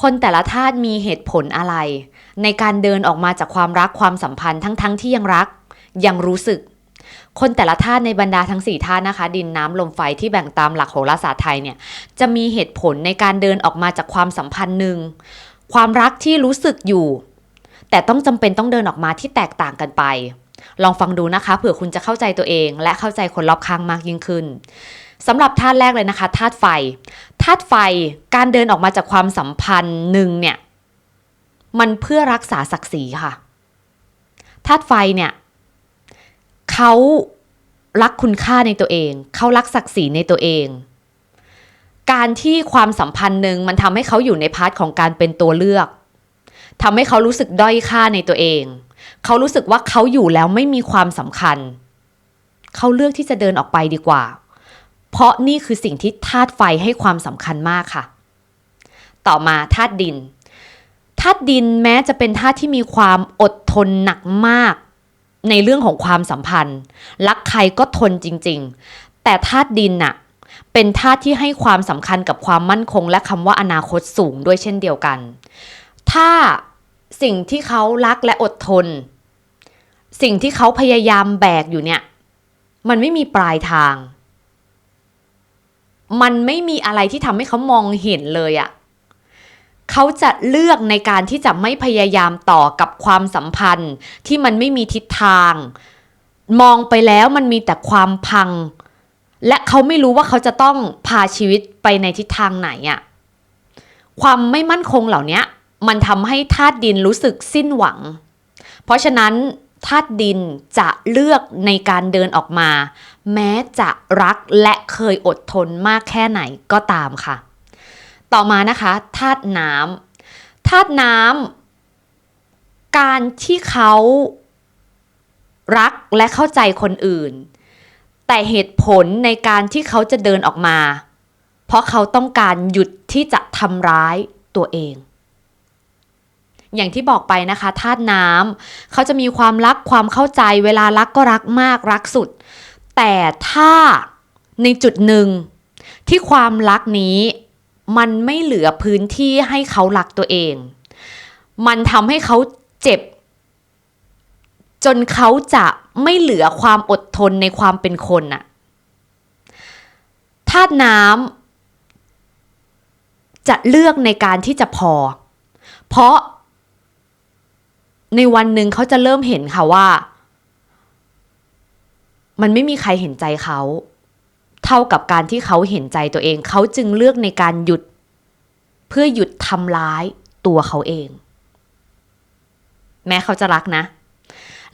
คนแต่ละธาตุมีเหตุผลอะไร ในการเดินออกมาจากความรักความสัมพันธ์ทั้งๆทที่ยังรัก ยังรู้สึก คนแต่ละธาตุในบรรดาทั้ง4ธาตุนะคะ ดินน้ำลมไฟที่แบ่งตามหลักโหราศาสตร์ไทยเนี่ยจะมีเหตุผลในการเดินออกมาจากความสัมพันธ์หนึ่งความรักที่รู้สึกอยู่ แต่ต้องจำเป็นต้องเดินออกมาที่แตกต่างกันไป ลองฟังดูนะคะเผื่อคุณจะเข้าใจตัวเอง และเข้าใจคนรอบข้างมากยิ่งขึ้น สำหรับธาตุแรกเลยนะคะธาตุไฟธาตุไฟการเดินออกมาจากความสัมพันธ์หนึ่งเนี่ยมันเพื่อรักษาศักดิ์ศรีค่ะธาตุไฟเนี่ยเขารักคุณค่าในตัวเอง เขารักศักดิ์ศรีในตัวเอง การที่ความสัมพันธ์หนึ่งมันทำให้เขาอยู่ในพาร์ทของการเป็นตัวเลือกทำให้เขารู้สึกด้อยค่าในตัวเอง เขารู้สึกว่าเขาอยู่แล้วไม่มีความสำคัญ เขาเลือกที่จะเดินออกไปดีกว่า เพราะนี่คือสิ่งที่ธาตุไฟให้ความสำคัญมากค่ะ ต่อมาธาตุดินธาตุดินแม้จะเป็นธาตุที่มีความอดทนหนักมาก ในเรื่องของความสัมพันธ์ รักใครก็ทนจริง ๆ แต่ธาตุดินน่ะเป็นธาตุที่ให้ความสำคัญกับความมั่นคง และคำว่าอนาคตสูงด้วยเช่นเดียวกัน ถ้าสิ่งที่เขารักและอดทน สิ่งที่เขาพยายามแบกอยู่เนี่ย มันไม่มีปลายทาง มันไม่มีอะไรที่ทำให้เขามองเห็นเลยอะเขาจะเลือกในการที่จะไม่พยายามต่อกับความสัมพันธ์ ที่มันไม่มีทิศทาง มองไปแล้วมันมีแต่ความพัง และเขาไม่รู้ว่าเขาจะต้องพาชีวิตไปในทิศทางไหนอะความไม่มั่นคงเหล่านี้มันทำให้ธาตุดินรู้สึกสิ้นหวัง เพราะฉะนั้น ธาตุดินจะเลือกในการเดินออกมา แม้จะรักและเคยอดทนมากแค่ไหนก็ตามค่ะ ต่อมานะคะธาตุน้ำธาตุน้ำการที่เขารักและเข้าใจคนอื่น แต่เหตุผลในการที่เขาจะเดินออกมา เพราะเขาต้องการหยุดที่จะทำร้ายตัวเอง อย่างที่บอกไปนะคะธาตุน้ำเขาจะมีความรักความเข้าใจ เวลารักก็รักมากรักสุด แต่ถ้าในจุดหนึ่งที่ความรักนี้มันไม่เหลือพื้นที่ให้เขารักตัวเอง มันทำให้เขาเจ็บ จนเขาจะไม่เหลือความอดทนในความเป็นคนน่ะธาตุน้ำจะเลือกในการที่จะพอ เพราะ ในวันหนึ่งเขาจะเริ่มเห็นค่ะว่า มันไม่มีใครเห็นใจเขา เท่ากับการที่เขาเห็นใจตัวเอง เขาจึงเลือกในการหยุด เพื่อหยุดทำร้ายตัวเขาเอง แม้เขาจะรักนะ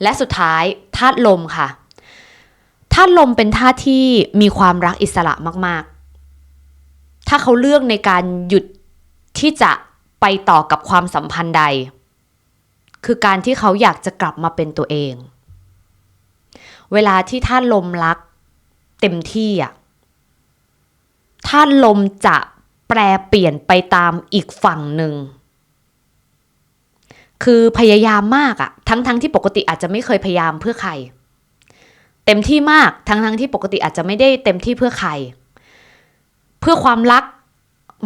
และสุดท้ายธาตุลมค่ะธาตุลมเป็นธาตุที่มีความรักอิสระมาก ๆ ถ้าเขาเลือกในการหยุดที่จะไปต่อกับความสัมพันธ์ใด คือการที่เขาอยากจะกลับมาเป็นตัวเอง เวลาที่ท่านลมรักเต็มที่อะท่านลมจะแปรเปลี่ยนไปตามอีกฝั่งหนึ่ง คือพยายามมากอะทั้งทั้งที่ปกติอาจจะไม่เคยพยายามเพื่อใคร เต็มที่มากทั้งทั้งที่ปกติอาจจะไม่ได้เต็มที่เพื่อใคร เพื่อความรัก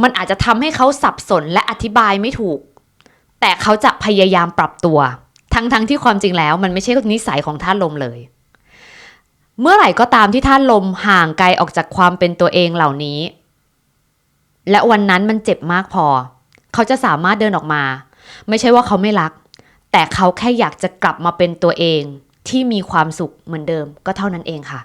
มันอาจจะทำให้เขาสับสนและอธิบายไม่ถูก แต่เขาจะพยายามปรับตัว ทั้งๆทที่ความจริงแล้ว มันไม่ใช่นิสัยของท่านลมเลย เมื่อไหร่ก็ตามที่ท่านลมห่างไกลออกจากความเป็นตัวเองเหล่านี้ และวันนั้นมันเจ็บมากพอ เขาจะสามารถเดินออกมา ไม่ใช่ว่าเขาไม่รัก แต่เขาแค่อยากจะกลับมาเป็นตัวเองที่มีความสุขเหมือนเดิมก็เท่านั้นเองค่ะ